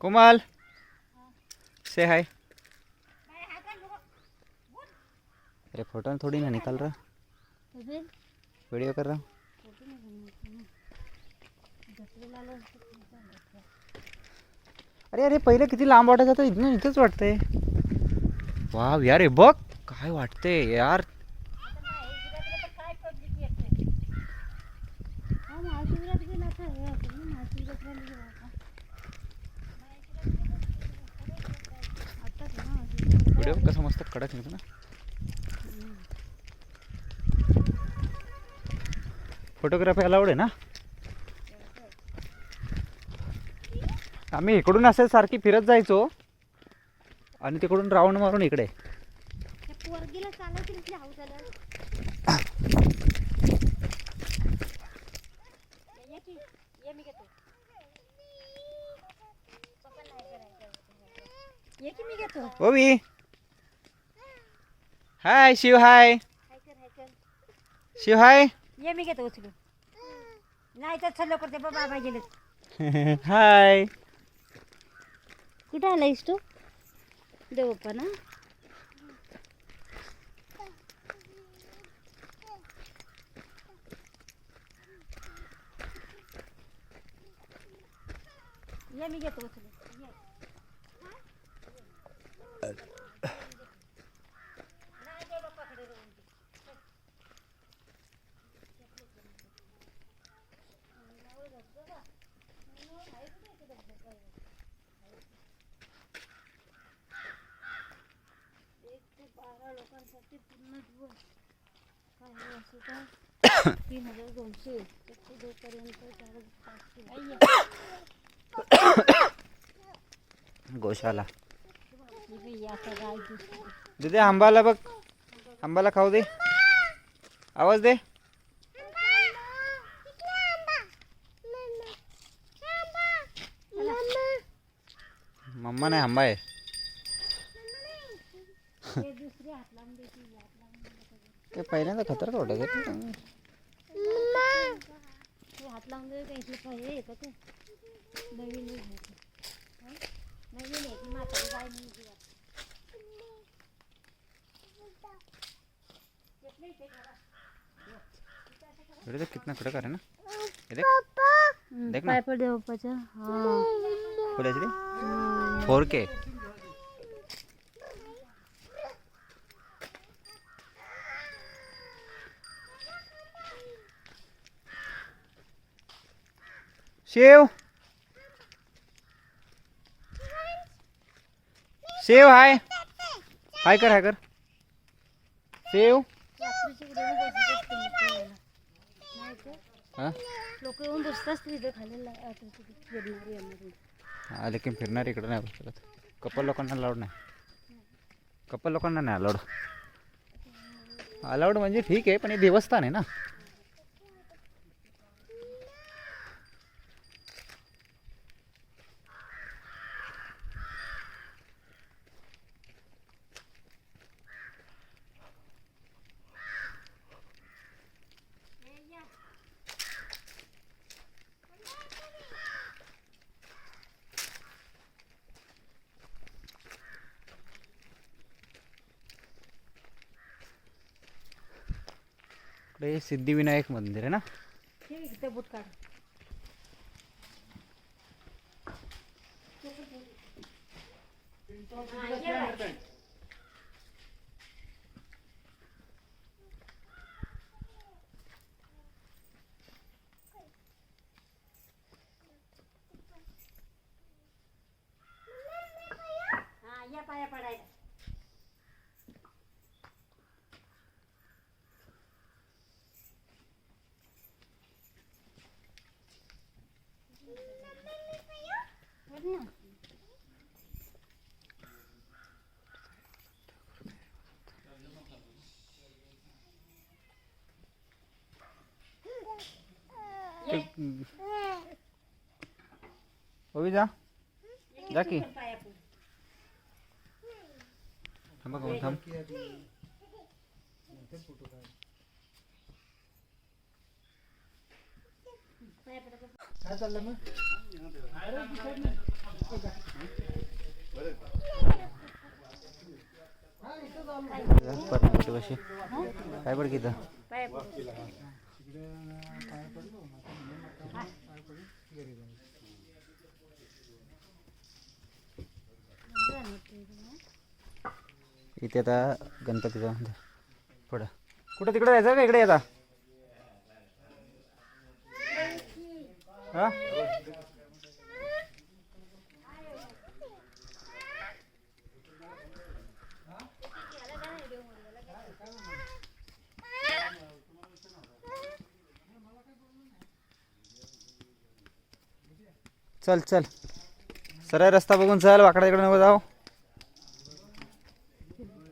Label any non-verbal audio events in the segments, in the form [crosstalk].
कोमल से हाय अरे फोटो थोड़ी ना निकाल रहा। वीडियो कर रहा अरे अरे पहिले किती लांब वाटत होतं इथनं इथंच वाटतंय वाव यार हे बघ काय वाटते यार। व्हिडिओ कसं मस्त कडक निघतो ना? फोटोग्राफी अलाउड आहे ना? आम्ही इकडून असे सारखी फिरत जायचो. आणि तिकडून राऊंड मारून इकडे. ओवी! हाय शिव हाय हाय कर हाय कर शिव हाय ये मी घेतो उचलून नाही तर चल लवकर ते बाबा गेले हाय कुठं आलायस तू देव पप्पा ना ये मी घेतो उचलून ये. नाही दे बाप्पाकडे राहून दे. एक ते बारा लोकांसाठी पूर्ण दिवस काय असं काय तीन हजार दोनशे एकशे दोनपर्यंत चार हजार पाचशे गोशाला। हे बी आता गाय दिसते दीदी आंबाला बघ. आंबाला खाऊ दे. आवाज दे. मम्मा नाही आंबा आहे ते पहिल्यांदा खतर का ते. हं? कितना कडक आहे ना. हे देख. देख ना. हा. पुढे फोर के शेव शेव हाय हाय कर हाय कर शेव हा लोक येऊन बसत असतील इथं लेकिन फिरणार इकडं नाही बसत. कपल लोकांना अलाउड नाही. कपल लोकांना नाही अलाउड अलाउड म्हणजे ठीक आहे पण हे देवस्थान आहे ना. इकडे सिद्धिविनायक मंदिर आहे ना हे इथं बुट काढ हा या पाया पडायला पड ना. ओवी जा जा की पाया पड. थांब बघ, थांब पाया पड. काय चाललं मग? कशी? काय पड किती पाय इथे आता गणपतीचा पुढं. कुठं तिकडे जायचं का इकडे येता हा? चल चल. सरळ रस्ता बघून चल वाकडा इकडे नको जाऊ.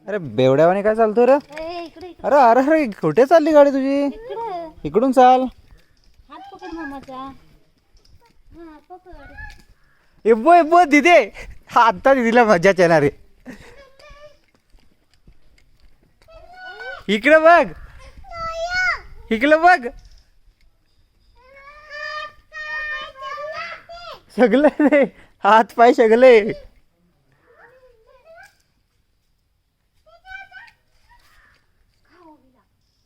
अरे बेवड्यावाने काय चालतो रे? अरे अरे अरे कुठे चालली गाडी तुझी? इकडे. इकडून चाल हात पकड मामाचा हा पकड एब्बो एब्बो दिदे. हा आत्ता दिदीला मजाच येणार आहे. इकडं बघ. इकडं बघ. सगलं रे हात पाय सगळे हा एक एक एक हा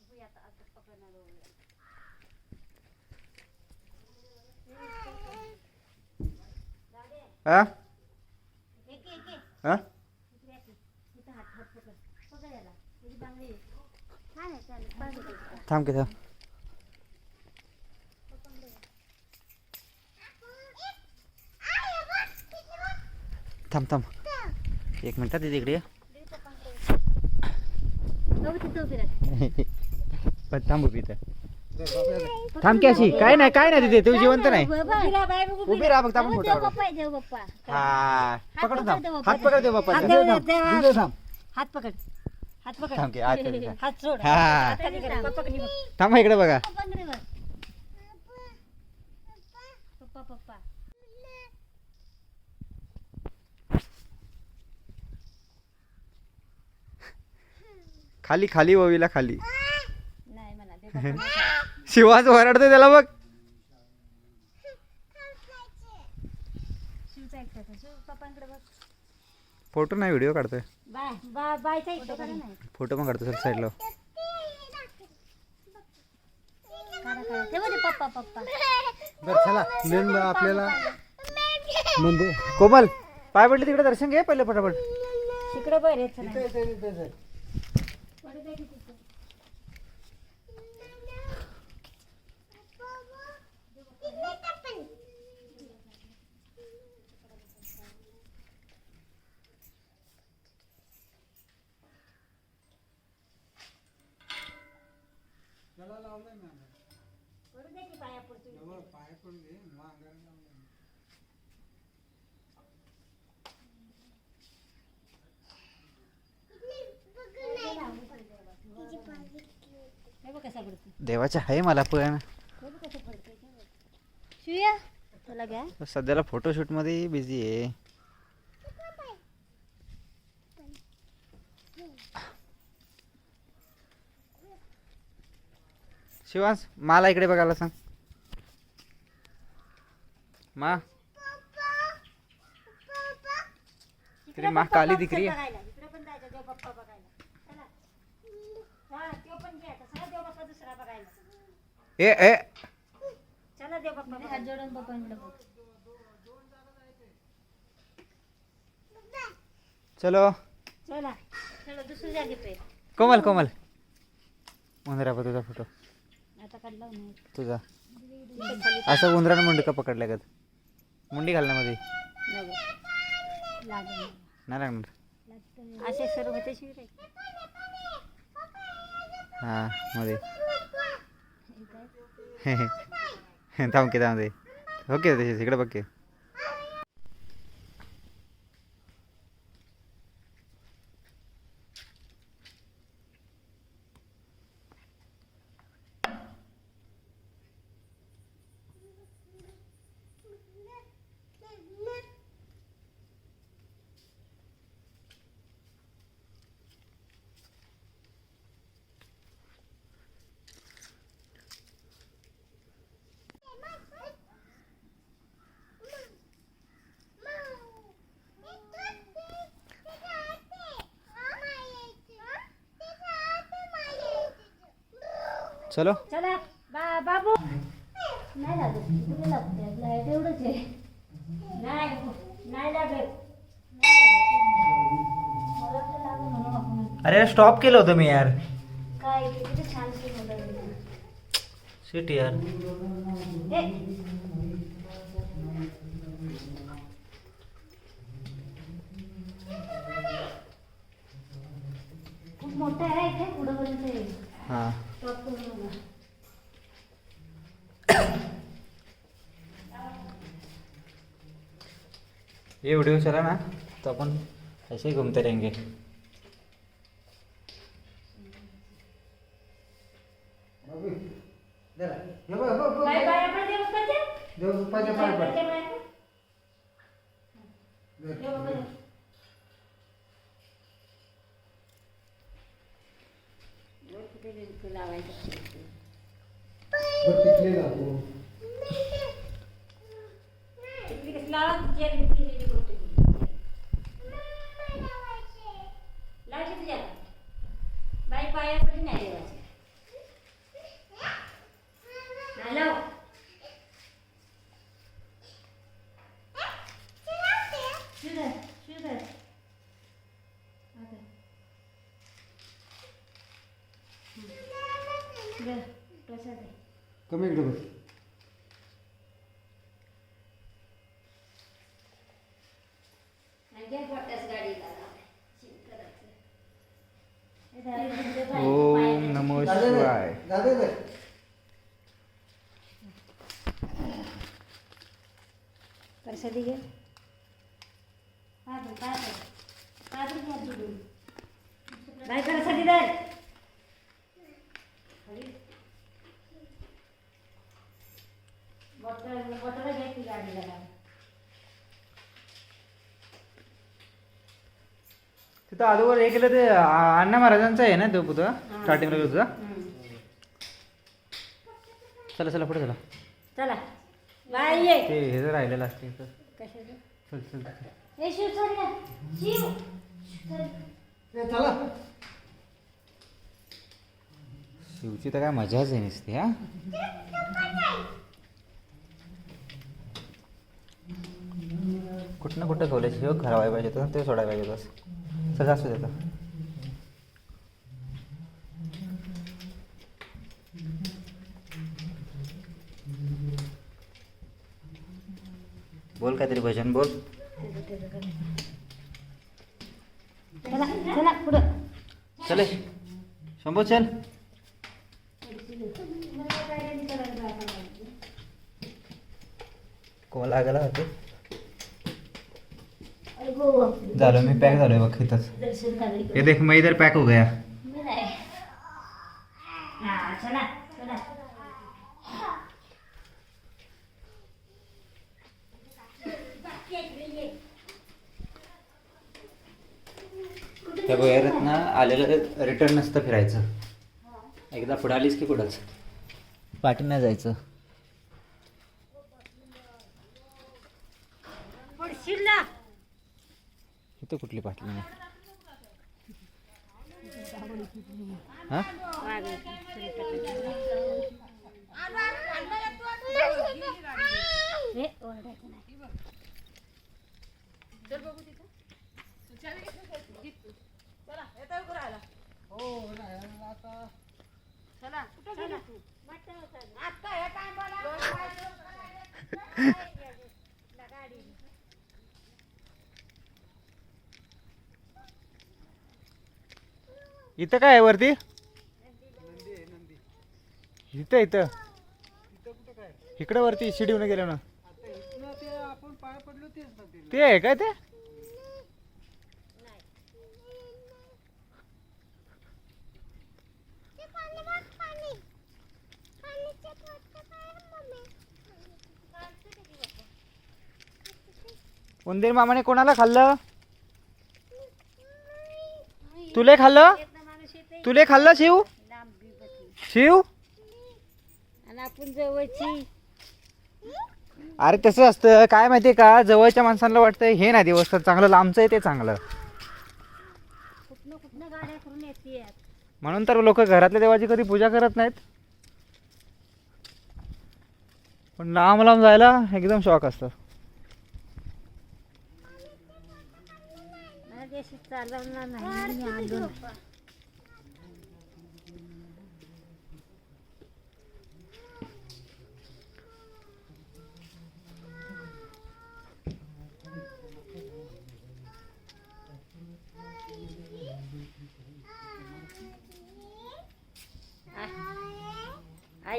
इथं हात हात पकड पकड याला त्याची बांगडी छान आहे चालेल पाच थांब की थांब थांब थांब एक मिनिटात तिथे इकडे ये. तिथं उभी राहा. पण थांब उभी इथं थांब की अशी काय नाही काय नाही तिथे तू जिवंत नाही उभी राहा, फक्त आपण. फोटो काढू. हा पकडून पकड थांब दे हात. पकड दे बाप्पा हात थांब. थांब हात पकड हात पकड थांब की, हात पकड. हात सोड हा. हात खाली कर. पप्पा कडे बघ. थांब इकडे बघा बांगडीवर. पप्पा पप्पा खाली खाली ओवीला खाली नाही म्हणा. शिवाज ओरडते त्याला बघ. फोटो नाही व्हिडिओ काढतोय. फोटो पण काढतो सर साईडला बरं चला. मेन आपल्याला मंदिर कोमल पाय पडले तिकडे दर्शन घे पहिले फटाफट तिकडे बरं घे. हे देवाचे आहे मला पण. शिवया? तुला घ्या. सध्याला फोटोशूटमध्ये बिझी आहे. शिवांश मला इकडे बघायला सांग. मा. इकडे मा काली दिकरी. चल आहे. बघायला. इकडे पण जायचं देव बाप्पा बघायला. चला. हा, तो पण घ्या तसा देव बाप्पा दुसरा बघायला. ए ए. चला देव बाप्पा हात जोडून बाप्पांकडे बघ. चलो. चला. चला दुसरी जागी पे. कोमल कोमल. उंदरा बघ तुझा फोटो. आता काढला नाही. तुझा. असं उंदरानं मुंडी का पकडल्या गत मुंडी घालण्यामध्ये नव्वद. लागेल नाही. नाही लागणार असे सर्व होते शिवरे हा मध्ये हे? [laughs] थांब की थांब ओके तशीच इकडे बघ की चलो। चला बा बाबू। नाही लागत कुठे लागते लाईट एवढंच आहे. नाही नाही लागत. मला तर लागत म्हणून आपण अरे स्टॉप केलं होतं मी यार. काय किती छान सीट यार. ए. खूप मोठं आहे इथे पुढंपर्यंत आहे. हाँ. ये वीडियो चला ना तो अपन ऐसे ही घूमते रहेंगे। बाबू, प्रसाद आहे. कमी इकडे धर, ओम. नमो. शिवाय. प्रसादी घे. बाय प्रसादी दर गाडीला. तिथं अगोदर हे केलं ते अण्णा महाराजांचं आहे ना तो पुतळा? स्टार्टिंगला तुझा. चला चला पुढे चला. चला. बाय ये. ते हे जर राहिलेलं असते तर. कशाचं? चल चल चल. ए शिव चल ना शिव. चल. ए, चला. शिवची तर काय मजाच आहे नुसती हा? कुठं ना कुठं ठेवलं शिव खरावाय पाहिजे होतं ते सोडायला पाहिजे होतं. सगळं असू देतं. बोल काहीतरी भजन बोल. चला चला पुढं. चले. शंभू चल. कोण लागला होते. झालं मी पॅक झालोय बघ इथंच. दर्शन ये देख मैं इधर पैक हो गया. नाही. हा चला चला. त्या वयात ना आलेलं रिटर्न नसतं फिरायचं. एकदा पुढे आलीस की पुढंच. पाठी नाही जायचं पडशील ना इथं कुठली पाटली नाही. हा हे [laughs] इथं काय आहे वरती? इथं इथं. इकडं वरती शिडीवनं गेलं ना ते ना ते. ते आहे काय ते? उंदीर मामाने कोणाला खाल्लं? तुले खाल्लं? तुले खाल्लं शिव. शिव? आणि आपण जवळची. अरे तसं असतं काय माहितीये का? जवळच्या माणसांना वाटतं हे नाही दिवस चांगलं लांबचं आहे ते चांगलं. कुठनं कुठनं गाड्या करून येते म्हणून तर लोक घरातल्या देवाची कधी पूजा करत नाहीत. पण लांब लांब जायला एकदम शॉक असतात मला ती अशी चालवणार नाही.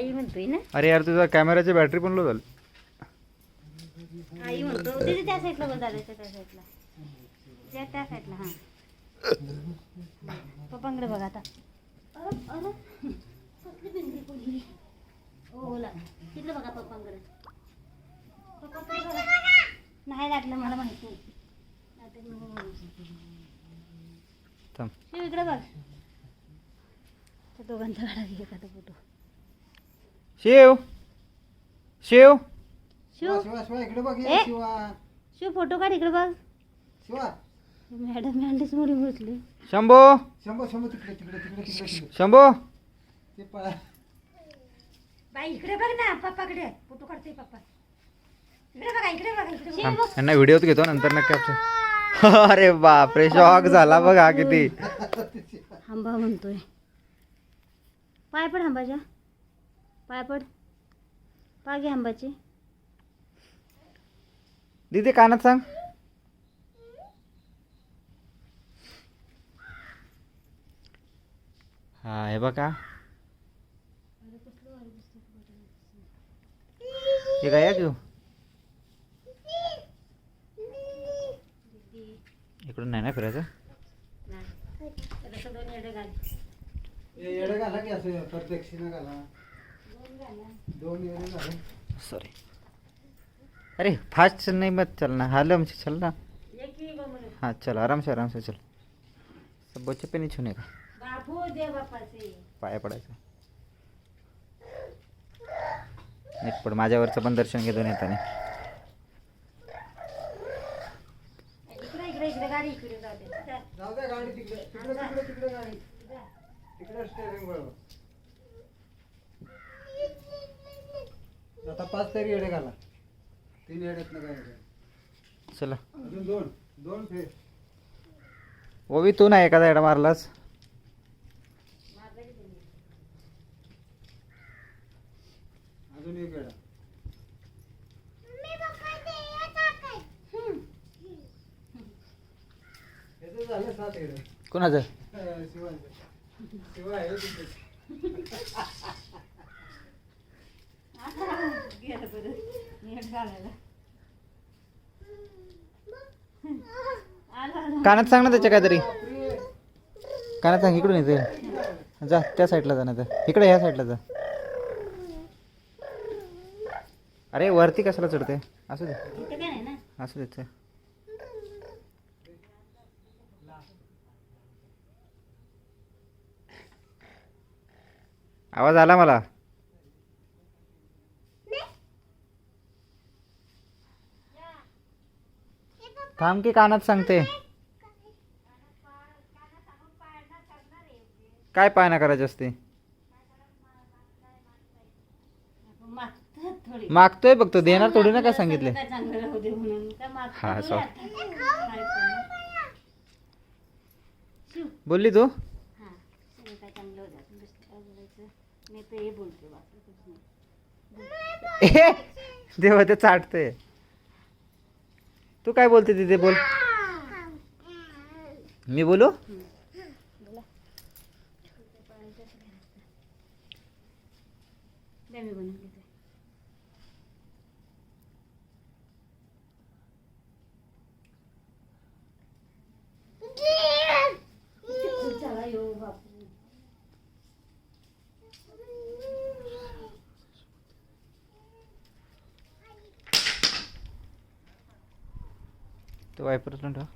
आई म्हणतोय ना. अरे यार तुझा कॅमेराची बॅटरी पण लो झाली. आई म्हणतो तिथे त्या साईडला बघ दादाच्या त्या साईडला त्या त्या साईडला हां. पप्पांकडे बघा आता. अरे अरे कसली भिंडी पडली हो बोला. तिथलं बघा पप्पांकडे. पप्पांकडे बघा नाही लागलं मला माहिती नाही. नाहीतर मी- थांब. शिव इकडे बघ. त्या दोघांचा काढा घे एखादा फोटो. शिव. शिव. शिव. शिवा शिवा इकडे बघ ए. ये शिवा. शिव फोटो काढ इकडे बघ. शिवा. मॅडम बसली. शंभो. शंभर शंभर तिकडे तिकडे तिकडे तिकडे तिकडे. शंभो. ते पळा. बाई इकडे बघ ना पप्पाकडे. फोटो काढते पप्पा. इकडे बघा इकडे बघा इकडे थांब, यांना व्हिडिओत घेतो नंतर नक्की कॅप्चर [laughs] अरे बापरे शॉक झाला बघा किती. आंबा म्हणतोय. पाय पड आंबाच्या पाय पड. पाय घे आंबाचे दीदी कानात सांग. हा हे बघा. हे काय आहे घेऊ. इकडून नाही ना फिरायचं? येडं घाला की असं प्रदक्षिणा घाला. सॉरी अरे फास्ट नहीं मत चलना हालम से चलना हाँ चल आराम से आराम से चल सब बच्चे पे नहीं छूने का पाया पडायचं. नीट पड माझ्यावरचं पण दर्शन घेतो येताने इकडे इकडे इकडे गाडी इकडे जाऊ द्या गाडी तिकडे. तिकडे तिकडे तिकडे गाडी. तिकडे स्टेअरिंग बरोबर आता पाच तरी येडे घाला. तीन येड्यात काय चला. अजून दोन दोन फेर. वो भी तू ना एखादा एडा मारलास? अजून एक येडा. याचं झालं सात येडे. कोणाचं? शिवाय शिवाय आहे [laughs] गेलं बरं नीट घालायला कानात सांग ना त्याच्या काहीतरी. कानात सांग इकडून येते. जा त्या साईडला जा नाही तर इकडे ह्या साईडला जा. अरे वरती कशाला चढते? असू दे. इथं काय नाही ना असू दे आवाज आला मला. थांब की कानात सांगते. काय पाय ना करायचे असते? मागतोय बघ तो देणार थोडी ना काय सांगितले? हा, सॉरी. बोलली तू? [laughs] देवा ते चाटते तू काय बोलते तिथे बोल. मी बोलू? बोला द्या मी बनवून घेते चला येऊ बापू तो वायपर ठेवा.